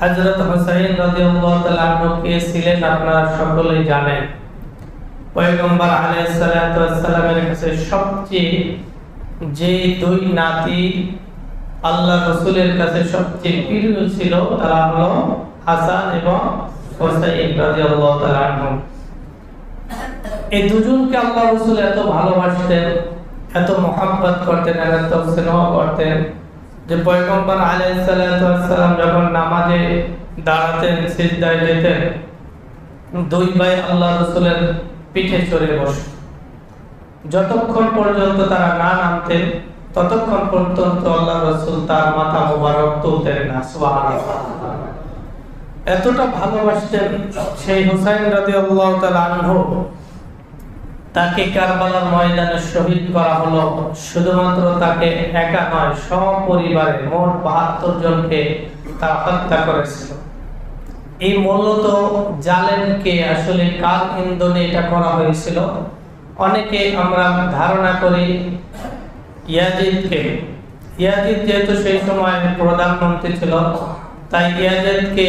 হযরত হুসাইন রাদিয়াল্লাহু তাআলা কে ছিলেন আপনারা সকলেই জানেন। পয়গম্বর আলাইহিস সালাতু ওয়াস সালামের কাছে সবচেয়ে যে দুই নাতি আল্লাহ রসুলের কাছে সবচেয়ে প্রিয় ছিল তারা হলো হাসান এবং হুসাইন রাদিয়াল্লাহু তাআলা এই দুজনকে আল্লাহ রসুল এত ভালোবাসতেন, এত মহাব্বত করতেন, এত স্নেহ করতেন। যে পয়গম্বর আলাইহিস সালাতু ওয়াস সালাম যখন নামাজে দাঁড়াতেন, সিজদায় যেতেন, দুই ভাই আল্লাহ রসুলের পিঠে চড়ে বসত যতক্ষণ পর্যন্ত তারা না নামতেন, ততক্ষণ পর্যন্ত আল্লাহ রসুল তার মাথা মোবারক তুলতেন না এতটা ভালোবাসতেন সেই হুসাইন রাদিয়াল্লাহু তাআলা আনহু। তাকে কারবালার ময়দানে শহীদ করা হলো। শুধুমাত্র তাকে একা নয়, সপরিবারে মোট বাহাত্তর জনকে তারা হত্যা করেছিল এই মূলত জালেমকে আসলে কার ইন্ধনে এটা করা হয়েছিল? অনেকে আমরা ধারণা করি ইয়াজিদকে। ইয়াজিদ যেহেতু সেই সময় প্রধানমন্ত্রী ছিল, তাই ইয়াজিদকে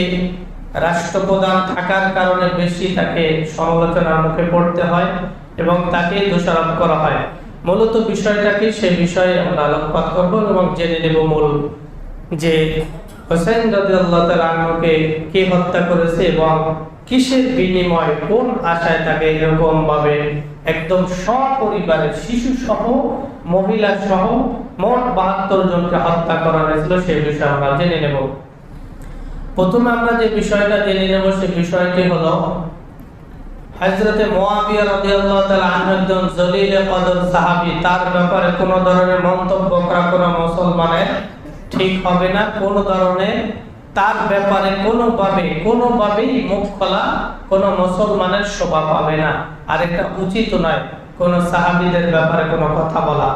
রাষ্ট্রপ্রধান থাকার কারণে বেশি তাকে সমালোচনার মুখে পড়তে হয়। এবং তাকে দোষারোপ করা হয়। মূলত বিষয়টা কি? সে বিষয়ে আমরা আলোকপাত করব এবং জেনে নেব মূল যে হোসেন রাদিয়াল্লাহু তাআলা কে হত্যা করেছে এবং কিসের বিনিময় কোন আশায় তাকে এরকম ভাবে একদম সপরিবারের শিশু সহ মহিলা সহ মোট বাহাত্তর জনকে হত্যা করা হয়েছিল সেই বিষয়ে আমরা জেনে নেব। প্রথমে আমরা যে বিষয়টা জেনে নেব সেই বিষয়টি হলো হযরতে মুয়াবিয়া রাদিয়াল্লাহু তাআলা আনহু একজন জলিল কদর সাহাবী। তার ব্যাপারে কোনো ধরনের মন্তব্য করা কোনো মুসলমানের ঠিক হবে না, কোন ধরনের তার ব্যাপারে কোনোভাবে, কোনোভাবেই মুখ খোলা কোনো মুসলমানের শোভা পাবে না। আর এটা উচিত নয়, কোন সাহাবীদের ব্যাপারে কোনো কথা বলা।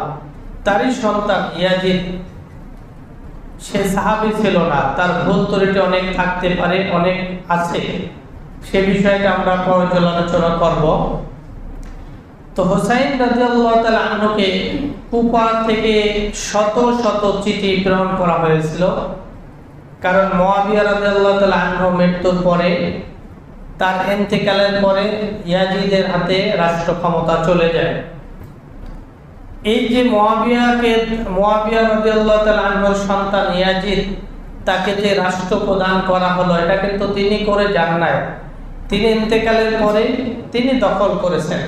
তারই সন্তান ইয়াজিদ, সে সাহাবী ছিল না। তার ভুল ত্রুটি অনেক থাকতে পারে, অনেক আছে। সে বিষয়টা আমরা পর্যালোচনা করব। তো হোসাইন তাআলা আনহুকে থেকে শত শত চিঠি প্রেরণ করা হয়েছিল। কারণ রাদিয়াল্লাহু তাআলা আনহু মৃত্যুর পরে, তার ইন্তেকালের পরে ইয়াজিদের হাতে রাষ্ট্র ক্ষমতা চলে যায়। এই যে মুয়াবিয়াকে মুয়াবিয়া রাদিয়াল্লাহু তাআলা আনহুর সন্তান ইয়াজিদ, তাকে যে রাষ্ট্র প্রদান করা হলো, এটা কিন্তু তিনি করে যান নাই। তিনি ইন্তেকালের পরে তিনি দখল করেছেন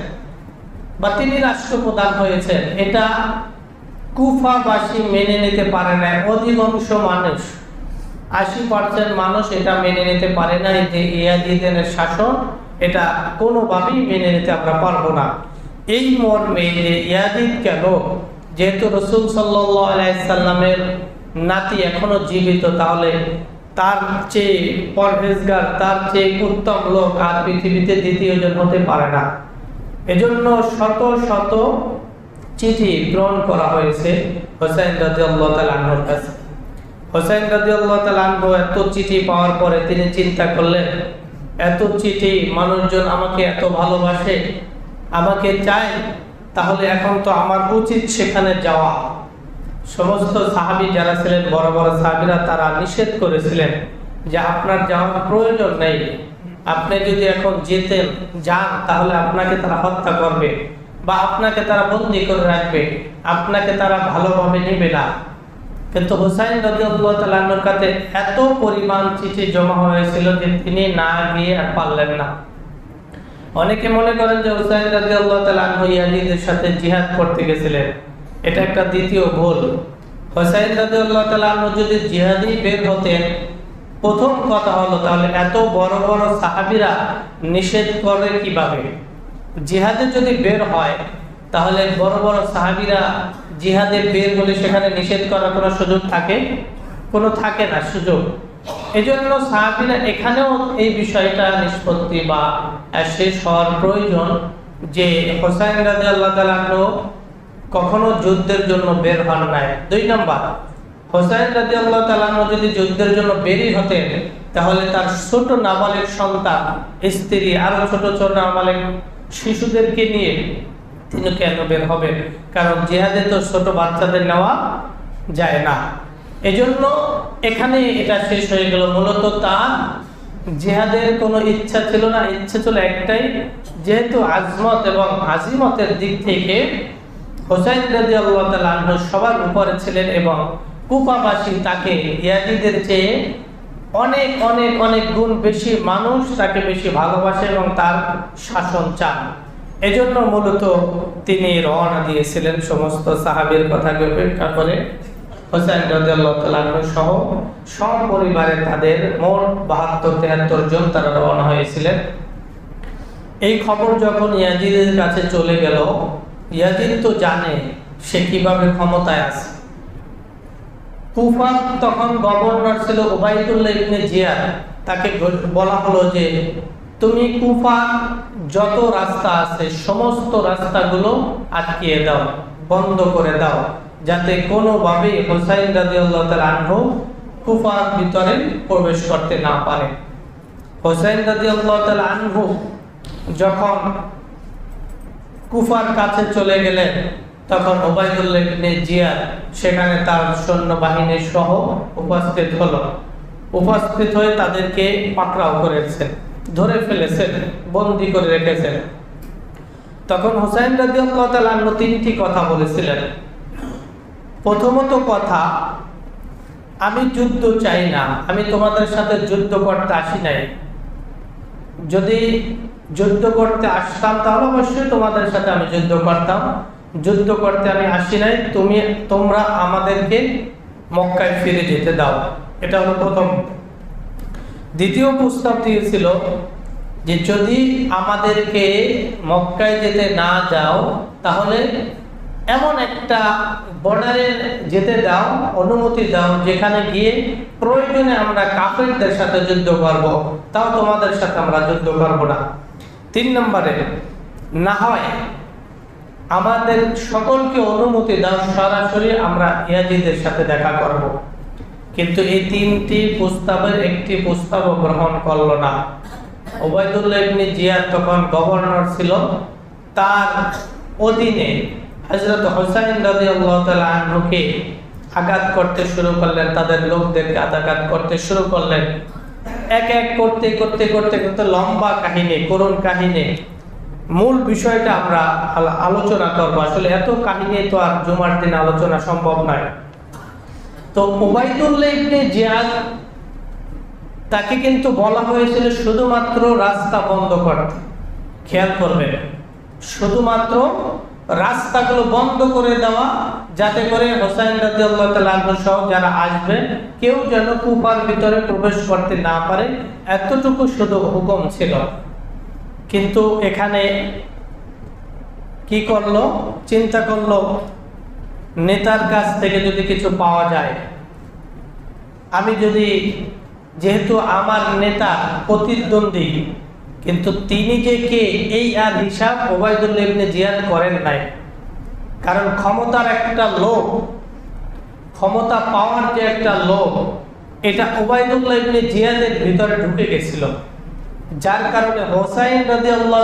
বা তিনি রাষ্ট্রপ্রধান হয়েছেন। এটা কুফাবাসী মেনে নিতে পারে না, অধিকাংশ মানুষ। আশি পার্সেন্ট মানুষ এটা মেনে নিতে পারে না যে ইয়াজিদের শাসন এটা কোনোভাবেই মেনে নিতে আমরা পারব না। এই মর্মে যে ইয়াদিদ কেন? যেহেতু রসুল সাল্লামের নাতি এখনও জীবিত, তাহলে তার চেয়ে পরহেজগার, তার চেয়ে উত্তম লোক আর পৃথিবীতে দ্বিতীয় জন হতে পারে না। এজন্য শত শত চিঠি গ্রহণ করা হয়েছে হোসেন রাজি আল্লাহ তালাহর কাছে। হোসেন রাজি আল্লাহ তালাহ এত চিঠি পাওয়ার পরে তিনি চিন্তা করলেন, এত চিঠি মানুষজন আমাকে এত ভালোবাসে, আমাকে চায়, তাহলে এখন তো আমার উচিত সেখানে যাওয়া। সমস্ত সাহাবি যারা ছিলেন, বড় বড় সাহাবিরা তারা নিষেধ করেছিলেন যে আপনার যাওয়ার প্রয়োজন নেই। আপনি যদি এখন যেতেন, যান, তাহলে আপনাকে তারা হত্যা করবে বা আপনাকে তারা বন্দি করে রাখবে। আপনাকে তারা ভালোভাবে নেবে না। কিন্তু হুসাইন রাজিউল্লাহর কাছে এত পরিমাণ চিঠি জমা হয়েছিল যে তিনি না গিয়ে আর পারলেন না। অনেকে মনে করেন যে হুসাইন রাজিউল্লাহ তালাহ ইয়াজিদের সাথে জিহাদ করতে গেছিলেন। এটা একটা দ্বিতীয় ভুল। হোসাইন রাজিউল্লাহ তালাহ যদি জিহাদি বের হতেন, প্রথম কথা হলো তাহলে এত বড় বড় সাহাবিরা নিষেধ করে কীভাবে? জিহাদে যদি বের হয়, তাহলে বড় বড় সাহাবিরা জিহাদে বের হলে সেখানে নিষেধ করার কোনো সুযোগ থাকে? কোনো থাকে না, সুযোগ। এজন্য সাহাবিরা এখানেও এই বিষয়টা নিষ্পত্তি বা শেষ হওয়ার প্রয়োজন যে হোসাইন রাজা আল্লাহ তালাহ কখনো যুদ্ধের জন্য বের হন নাই। দুই নম্বর, হোসাইন রাজি আল্লাহ তালানো যদি যুদ্ধের জন্য বেরি হতেন, তাহলে তার ছোট নাবালেক সন্তান, স্ত্রী আরও ছোট ছোট নাবালেক শিশুদেরকে নিয়ে তিনি কেন বের হবেন? কারণ জেহাদে তো ছোট বাচ্চাদের নেওয়া যায় না। এজন্য এখানে এটা শেষ হয়ে গেল। মূলত তার জেহাদের কোনো ইচ্ছা ছিল না। ইচ্ছা ছিল একটাই, যেহেতু আজমত এবং আজিমতের দিক থেকে হোসাইন রাজি আল্লাহ তালু সবার উপরে ছিলেন এবং কুপাবাসী তাকে ইয়াজিদের চেয়ে অনেক অনেক অনেক গুণ বেশি মানুষ তাকে বেশি ভালোবাসে এবং তার শাসন চান। এজন্য মূলত তিনি রওনা দিয়েছিলেন সমস্ত সাহাবের কথাকে উপেক্ষা করে। হোসেন রাজিয়াল্লাহ সহ সপরিবারে তাদের মোট বাহাত্তর, তেহাত্তর জন তারা রওনা হয়েছিলেন। এই খবর যখন ইয়াজিদের কাছে চলে গেল ইয়াজিদ তো জানে সে কীভাবে ক্ষমতায় আছে। কুফা তখন গভর্নর ছিল ওবায়দুল্লাহ ইবনে জিয়াদ। তাকে বলা হলো যে, তুমি কুফা যত রাস্তা আছে, সমস্ত রাস্তাগুলো আটকিয়ে দাও, বন্ধ করে দাও, যাতে কোনোভাবে হোসাইন রাজিউল্লাহ আনহু কুফার ভিতরে প্রবেশ করতে না পারে। হোসাইন রাজিউল্লাহ আনহু যখন কুফার কাছে চলে গেলেন তখন ওবায়দুল্লাহ ইবনে জিয়াদ সেখানে তার সৈন্যবাহিনীর সহ উপস্থিত হলো। উপস্থিত হয়ে তাদেরকে পাকড়াও করেছেন, ধরে ফেলেছেন, বন্দি করে রেখেছেন। তখন হুসাইন রাজিউল্লাহ তাআলা তিনটি কথা বলেছিলেন। প্রথমত কথা, আমি যুদ্ধ চাই না, আমি তোমাদের সাথে যুদ্ধ করতে আসি নাই। যদি যুদ্ধ করতে আসতাম, তাহলে অবশ্যই তোমাদের সাথে আমি যুদ্ধ করতাম। যুদ্ধ করতে আমি আসি নাই, তুমি, তোমরা আমাদেরকে মক্কায় ফিরে যেতে দাও। এটা হলো প্রথম। দ্বিতীয় প্রস্তাব দিয়েছিল যে যদি আমাদেরকে মক্কায় যেতে না যাও, তাহলে এমন একটা বর্ডারে যেতে দাও, অনুমতি দাও, যেখানে গিয়ে প্রয়োজনে আমরা কাফেরদের সাথে যুদ্ধ করব, তাও তোমাদের সাথে আমরা যুদ্ধ করব না। তিন নম্বরে, না হয় আমাদের সকলকে অনুমতি দাও, সরাসরি আমরা ইয়াজিদের সাথে দেখা করব। কিন্তু এই তিনটি প্রস্তাবের একটি প্রস্তাবও গ্রহণ করল না। ওবায়দুল্লাহ ইবনে জিয়াদ তখন গভর্নর ছিল, তার অধীনে হযরত হোসাইন তাআলা আনহুকে আঘাত করতে শুরু করলেন, তাদের লোকদেরকে আঘাত করতে শুরু করলেন। এক এক করতে করতে করতে করতে লম্বা কাহিনী, করুণ কাহিনী। মূল বিষয়টা আমরা আলোচনা করব। আসলে এত কাহিনী তো আর জুমার দিন আলোচনা সম্ভব নয়। তো ওবায়দুল্লাহ জিয়াদ, তাকে কিন্তু বলা হয়েছিল শুধুমাত্র রাস্তা বন্ধ করতে খেয়াল করবেন, শুধুমাত্র রাস্তাগুলো বন্ধ করে দেওয়া যাতে করে হোসাইন রাজি আল্লাহ তালু সহ যারা আসবে, কেউ যেন কুপার ভিতরে প্রবেশ করতে না পারে, এতটুকু শুধু হুকুম ছিল। কিন্তু এখানে কি করল? চিন্তা করল, নেতার কাছ থেকে যদি কিছু পাওয়া যায়, আমি যদি যেহেতু আমার নেতা প্রতিদ্বন্দ্বী, কিন্তু তিনি যে কে, এই আর হিসাব ওবায়দুল্লাহ জিয়াদ করেন নাই। কারণ ক্ষমতার একটা লোক ক্ষমতা পাওয়ার যে একটা লোক এটা ওবায়দুল্লাহ ইবনে জিয়াদের ভিতরে ঢুকে গেছিল। যার কারণে হোসাইন রাজি আল্লাহ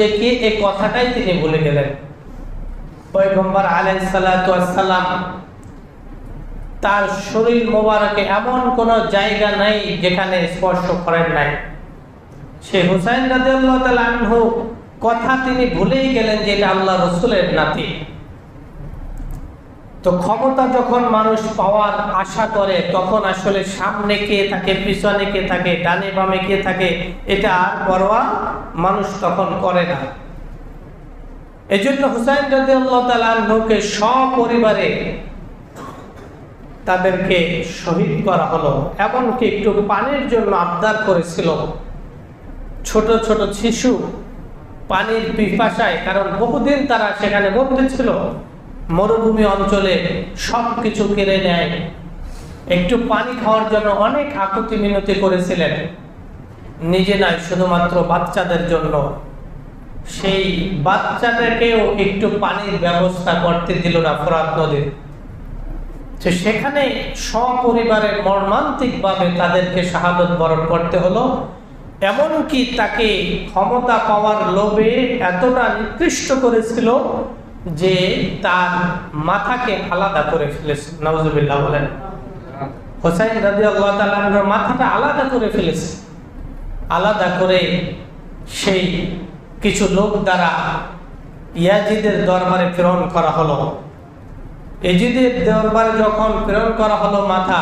যে কে এই কথাটাই তিনি বলে গেলেন। পয়গম্বর আলাইসালাম তার শরীর মোবারকে এমন কোন জায়গা নাই যেখানে স্পর্শ করেন নাই। সে হুসাইন রাজু কথা তিনি ভুলেই গেলেন যে এটা আল্লাহ রসুলের নাতি। তো ক্ষমতা যখন মানুষ পাওয়ার আশা করে, তখন আসলে সামনে কে থাকে, পিছনে কে থাকে, ডানে বামে কে থাকে, এটা আর পরোয়া মানুষ তখন করে না। এই জন্য হুসাইন রাজি আল্লাহ তালকে সপরিবারে তাদেরকে শহীদ করা হলো, এমনকি একটু পানির জন্য আবদার করেছিল। ছোট ছোট শিশু পানির পিপাসায়, কারণ বহুদিন তারা সেখানে বন্দী ছিল। মরুভূমি অঞ্চলে সব কিছু কেড়ে নেয়। একটু পানি খাওয়ার জন্য অনেক আকুতি মিনতি করেছিলেন। নিজে নয়, শুধুমাত্র বাচ্চাদের জন্য। সেই বাচ্চাটাকেও একটু পানির ব্যবস্থা করতে দিল না ফরাত নদীর তো সেখানে সপরিবারের মর্মান্তিকভাবে তাদেরকে শাহাদত বরণ করতে হলো। এমনকি তাকে ক্ষমতা পাওয়ার লোভে এতটা নিকৃষ্ট করেছিল যে তার মাথাকে আলাদা করে ফেলেছে নজরুল্লাহ বলেন। হোসাইন রাজি আল্লাহ মাথাটা আলাদা করে ফেলেছে। আলাদা করে সেই কিছু লোক দ্বারা ইয়াজিদের দরবারে প্রেরণ করা হলো। এজিদের দরবারে যখন প্রেরণ করা হলো মাথা,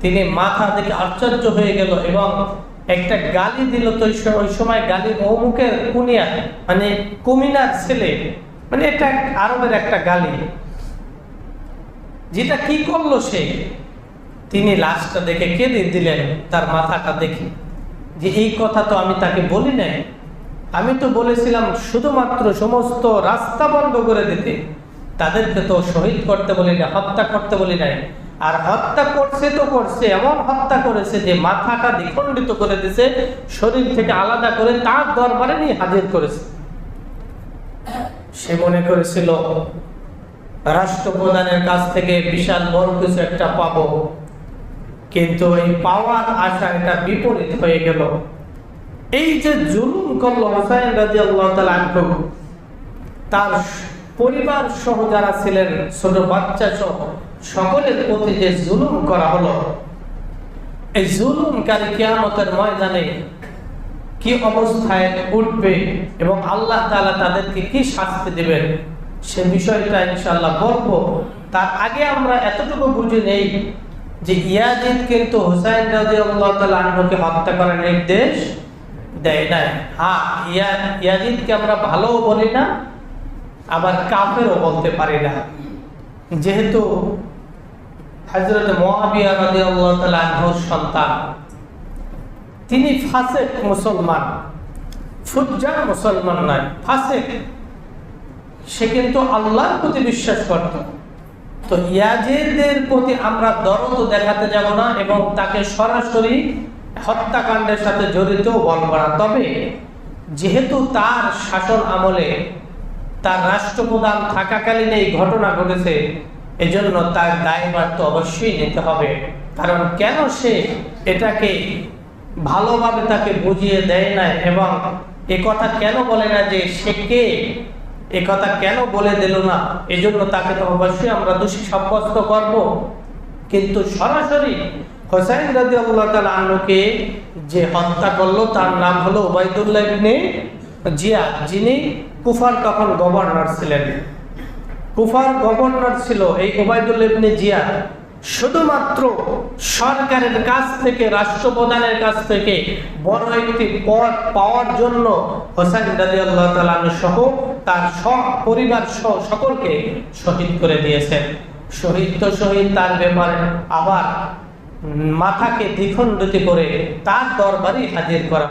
তিনি মাথা দেখে আশ্চর্য হয়ে গেল এবং একটা গালি দিল। তো ওই সময় গালি অমুকের কুনিয়া মানে কুমিনার ছেলে মানে এটা আরবের একটা গালি। যেটা কি করল সে? তিনি লাশটা দেখে কেঁদে দিলেন, তার মাথাটা দেখে। যে এই কথা তো আমি তাকে বলি নাই। আমি তো বলেছিলাম, শুধুমাত্র সমস্ত রাস্তা বন্ধ করে দিতে। তাদেরকে তো শহীদ করতে বলি না হত্যা করতে বলি নাই। আর হত্যা করছে তো করছে, এমন হত্যা করেছে যে মাথাটা দ্বিখণ্ডিত করে দিছে, শরীর থেকে আলাদা করে তার দরবারে নিয়ে হাজির করেছে। সে মনে করেছিল, রাষ্ট্রপ্রধানের কাছ থেকে বিশাল বড় কিছু একটা পাব। কিন্তু এই পাওয়ার আশা এটা বিপরীত হয়ে গেল। এই যে জুলুম করল হোসাইন রাজি আল্লাহ তার পরিবার সহ যারা ছিলেন, ছোট বাচ্চা সহ, সকলের প্রতি যে জুলুম করা হলো, এই জুলুমকারী কিয়ামতের ময়দানে কি অবস্থায় উঠবে এবং আল্লাহ তালা তাদেরকে কি শাস্তি দেবেন? সে বিষয়টা ইনশাআল্লাহ বলব। তার আগে আমরা এতটুকু বুঝে নেই যে ইয়াজিদ কিন্তু হুসাইন রাদিয়াল্লাহু তাআলা আনহুকে হত্যা করার নির্দেশ দেয় নাই। হ্যাঁ ইয়া, ইয়াজিদকে আমরা ভালোও বলি না, আবার কাফেরও বলতে পারি না। যেহেতু হযরত মুআবিয়া রাদিয়াল্লাহু তাআলা আনহুর সন্তান। তিনি ফাসেক মুসলমান, ফুজ্জার মুসলমান নয়, ফাসেক। সে কিন্তু আল্লাহর প্রতি বিশ্বাস করত। তো ইয়াজিদের প্রতি আমরা দরদ দেখাতে যাব না এবং তাকে সরাসরি হত্যাকাণ্ডের সাথে জড়িত বলব না। তবে যেহেতু তার শাসন আমলে তার রাষ্ট্রপ্রধান থাকাকালীন এই ঘটনা ঘটেছে, এজন্য তার দায়ভার তো অবশ্যই নিতে হবে। কারণ কেন সে এটাকে ভালোভাবে তাকে বুঝিয়ে দেয় না এবং এ কথা কেন বলে না যে সে কে? এ কথা কেন বলে দিল না? এজন্য তাকে তো অবশ্যই আমরা দোষী সাব্যস্ত করব। কিন্তু সরাসরি হোসাইন রাজি আল্লাহ আনুকে যে হত্যা করল, তার নাম হলো ওবায়দুল্লাহ ইবনে জিয়াদ যিনি কুফার তখন গভর্নর ছিলেন। কুফার গভর্নর ছিল এই ওবায়দুল ইবনে জিয়াদ শুধুমাত্র সরকারের কাছ থেকে, রাষ্ট্রপ্রধানের কাছ থেকে বড় একটি পদ পাওয়ার জন্য হোসেন রাদিয়াল্লাহু তাআলা আনহু সহ তার সব পরিবার সহ সকলকে শহীদ করে দিয়েছেন। শহীদ তো শহীদ, তার ব্যাপারে আবার মাথাকে দ্বিখণ্ডিত করে তার দরবারে হাজির করা